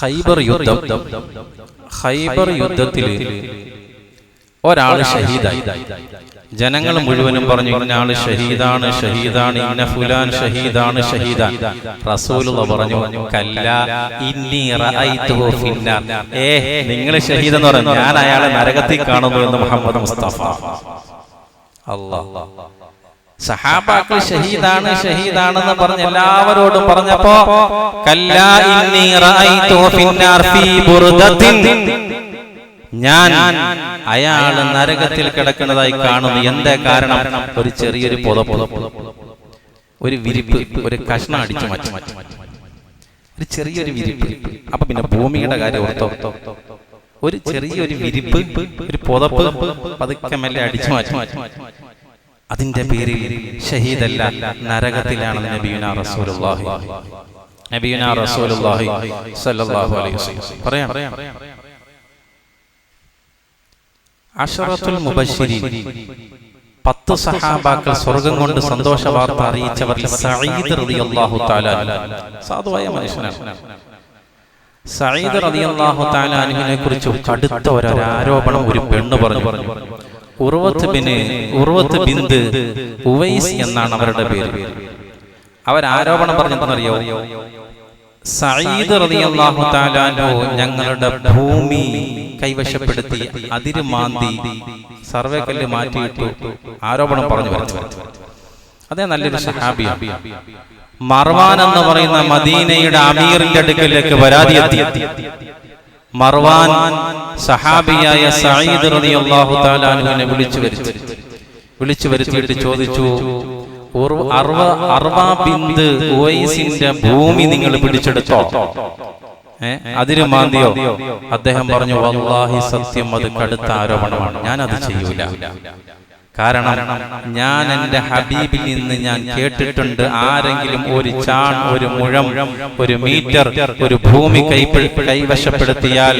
ഖൈബർ യുദ്ധം. ഖൈബർ യുദ്ധത്തിൽ ഒരാൾ ഷഹീദായി. ജനങ്ങൾ മുഴുവനും പറഞ്ഞു ഇന്നാൾ ഷഹീദാണ് ഷഹീദാണ് ഇന്ന ഫുലാൻ ഷഹീദാണ് ഷഹീദാൻ റസൂലുള്ള പറഞ്ഞു കല്ല ഇന്നി ഏ നിങ്ങൾ ഷഹീദ് എന്ന് പറഞ്ഞു ഞാൻ അയാളെ നരകത്തിൽ കാണുന്നു എന്ന് മുഹമ്മദ് മുസ്തഫ. അല്ലാഹ്. സഹാബാക്കൾ ഷഹീദാണ് ഷഹീദാണെന്ന് പറഞ്ഞ് എല്ലാവരോടും പറഞ്ഞപ്പോ ഞാൻ അയാൾ നരകത്തിൽ കിടക്കുന്നതായി കാണുന്നു. എന്താ കാരണം? ഒരു ചെറിയൊരു പുതപ്പ്. ഒരു വിരിപ്പ് ഒരു കഷ്ണം അടിച്ചു മാറ്റി. ഒരു ചെറിയൊരു വിരിപ്പ്. അപ്പൊ പിന്നെ ഭൂമിയുടെ കാര്യം ഓർത്തോ. ഒരു ചെറിയൊരു വിരിപ്പ് ഒരു പുതപ്പ് പതുക്കെ മെല്ലെ അടിച്ചു മാറ്റി മാറ്റി. അതിന്റെ പേരിൽ ഷഹീദല്ല നരകത്തിലാണ് നബിയുന റസൂലുള്ളാഹി. നബിയുന റസൂലുള്ളാഹി സല്ലല്ലാഹു അലൈഹി വസല്ലം. പറയാം. അഷറത്തുൽ മുബശ്ശിരീൻ. പത്ത് സഹാബാക്കൾ സ്വർഗം കൊണ്ട് സന്തോഷ വാർത്ത അറിയിച്ചവരിൽ സഈദ് റളിയല്ലാഹു തആല സാധുവായ മനുഷ്യനാണ്. സഈദ് റളിയല്ലാഹു തആല കുറിച്ച് കടുത്ത ഒരു ആരോപണം ഒരു പെണ്ണ് പറഞ്ഞു. ഉർവത്ത് ബിന് ഉർവത്ത് ഉവൈസ് എന്നാണ് അവരുടെ പേര്. അവർ ആരോപണം പറഞ്ഞെന്നറിയോ സഈദ് റളിയല്ലാഹു ഞങ്ങളുടെ ഭൂമി കൈവശപ്പെടുത്തി അതിര് മാന്തി സർവേക്കല്ല് മാറ്റിയിട്ടു ആരോപണം പറഞ്ഞു വരച്ചു അതേ നല്ലൊരു സഹാബിയാണ്. മർവാൻ എന്ന് പറയുന്ന മദീനയുടെ അമീറിന്റെ അടുക്കലേക്ക് പരാതി എത്തി. മർവാൻ സഹാബിയായ സഈദ് റളിയല്ലാഹു തആല അൻഹുവിനെ വിളിച്ചു വരുത്തി. വിളിച്ചു വരുത്തിയിട്ട് ചോദിച്ചു അർവ ബിന്ദ് ഉവൈസിന്റെ ഭൂമി നിങ്ങൾ പിടിച്ചെടുത്തോ? അതിന് മാന്തിയോ? അദ്ദേഹം പറഞ്ഞു വല്ലാഹി സത്യം അത് കടുത്ത ആരോപണമാണ്. ഞാൻ അത് ചെയ്യൂല. കാരണം ഞാൻ എന്റെ ഹബീബിൽ നിന്ന് ഞാൻ കേട്ടിട്ടുണ്ട് ആരെങ്കിലും ഒരു ചാൺ ഒരു മുഴം ഒരു മീറ്റർ ഒരു ഭൂമി കൈവശപ്പെടുത്തിയാൽ.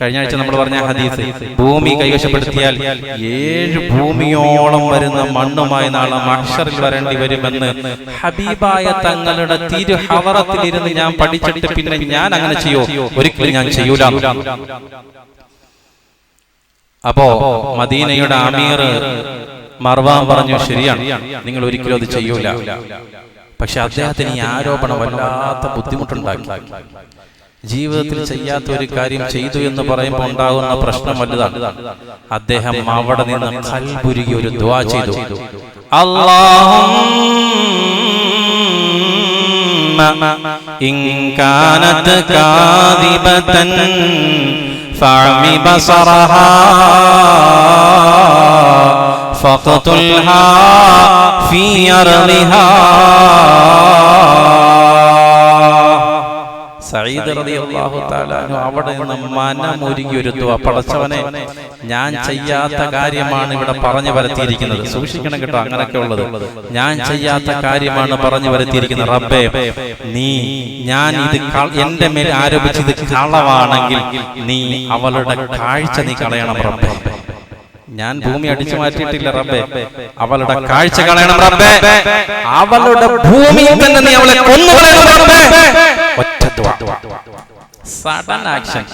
കഴിഞ്ഞ ആഴ്ച നമ്മൾ പറഞ്ഞ ഹദീസ് ഭൂമി കൈവശപ്പെടുത്തിയാൽ ഏഴ് ഭൂമിയോളം വരുന്ന മണ്ണുമായി നാളെ മഹ്ഷറിൽ വരേണ്ടി വരുമെന്ന് ഹബീബായ തങ്ങളുടെ തിരു ഹവറത്തിലിരുന്ന് ഞാൻ പഠിച്ചിട്ട് പിന്നെ ഞാൻ അങ്ങനെ ചെയ്യോ? ഒരിക്കലും ഞാൻ ചെയ്യൂല. അപ്പോ മദീനയുടെ ആമീർ മർവാൻ പറഞ്ഞു ശരിയാണ്. നിങ്ങൾ ഒരിക്കലും അത് ചെയ്യൂല. പക്ഷെ അദ്ദേഹത്തിന് ഈ ആരോപണം വല്ലാത്ത ബുദ്ധിമുട്ടുണ്ടാക്കി. ജീവിതത്തിൽ ചെയ്യാത്ത ഒരു കാര്യം ചെയ്തു എന്ന് പറയുമ്പോൾ ഉണ്ടാകുന്ന പ്രശ്നം വലുതാണ്. അദ്ദേഹം അവിടെ നിന്ന് കൽപുരുകി ഒരു ദ്വാ ചെയ്തു. അള്ളാഹ فاعمي بصرها فاقتلها في أرضها സയ്യിദ് റളിയല്ലാഹു തആല അവിടെ നിന്ന് പടച്ചവനെ ഞാൻ ചെയ്യാത്ത കാര്യമാണ് ഇവിടെ പറഞ്ഞു വരുത്തിയിരിക്കുന്നത്. സൂക്ഷിക്കണം കേട്ടോ അങ്ങനെയൊക്കെ ഉള്ളത്. ഞാൻ ചെയ്യാത്ത കാര്യമാണ് പറഞ്ഞു വരുത്തിയിരിക്കുന്നത്. റബ്ബേ നീ ഞാൻ ഇത് എന്റെ മേൽ ആരോപിച്ചത് കളവാണെങ്കിൽ നീ അവളുടെ കാഴ്ച നീ കളയണം. റബ്ബേ. ഞാൻ ഭൂമി അടിച്ചു മാറ്റിയിട്ടില്ല റബ്ബേ. അവളുടെ കാഴ്ച കളയണം റബ്ബേ. അവളുടെ ഭൂമി തന്നെ നീ അവളെ കൊന്നുകളയണം റബ്ബേ. ഒറ്റ ദുആ. സഡൻ ആക്ഷൻ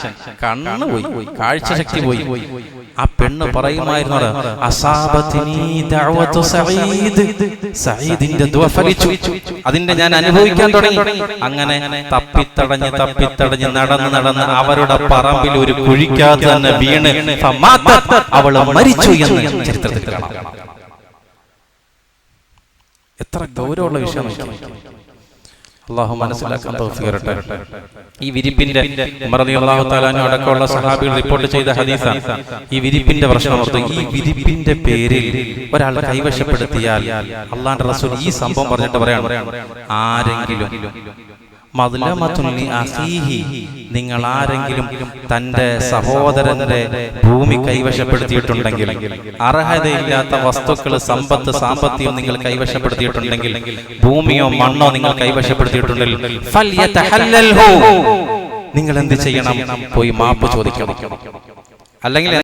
കണ്ണ് പോയി. കാഴ്ച ശക്തി പോയി. ആ പെണ്ണ് പറയുമായിരുന്നു അതിന്റെ ഞാൻ അനുഭവിക്കാൻ തുടങ്ങി. അങ്ങനെ തപ്പിത്തടഞ്ഞ് തപ്പിത്തടഞ്ഞ് നടന്ന് നടന്ന് അവരുടെ പറമ്പിൽ ഒരു കുഴിക്കാതെ തന്നെ വീണ് അവൾ മരിച്ചു എന്ന് ചരിത്രത്തിൽ കാണാം. എത്ര ഗൗരവമുള്ള വിഷയം അള്ളാഹു മനസ്സിലാക്കാൻ തോഫിക്കരട്ടെ ഈ വിരിപ്പിന്റെ തആല അടക്കമുള്ള സഹാബികൾ റിപ്പോർട്ട് ചെയ്ത ഹദീസാണ്. ഈ വിരിപ്പിന്റെ പ്രശ്നം ഈ വിരിപ്പിന്റെ പേരിൽ ഒരാൾ കൈവശപ്പെടുത്തിയാൽ അള്ളാന്റെ റസൂൽ ഈ സംഭവം പറഞ്ഞിട്ട് പറയാണ്. ആരെങ്കിലും അഖീഹി നിങ്ങൾ ആരെങ്കിലും തന്റെ സഹോദരന്റെ ഭൂമി കൈവശപ്പെടുത്തിയിട്ടുണ്ടെങ്കിൽ അർഹതയില്ലാത്ത വസ്തുക്കൾ സമ്പത്ത് സാമ്പത്തികം നിങ്ങൾ കൈവശപ്പെടുത്തിയിട്ടുണ്ടെങ്കിൽ ഭൂമിയോ മണ്ണോ നിങ്ങൾ കൈവശപ്പെടുത്തിയിട്ടുണ്ടെങ്കിൽ. നിങ്ങൾ എന്ത് ചെയ്യണം? പോയി മാപ്പ് ചോദിക്കണം. അല്ലെങ്കിൽ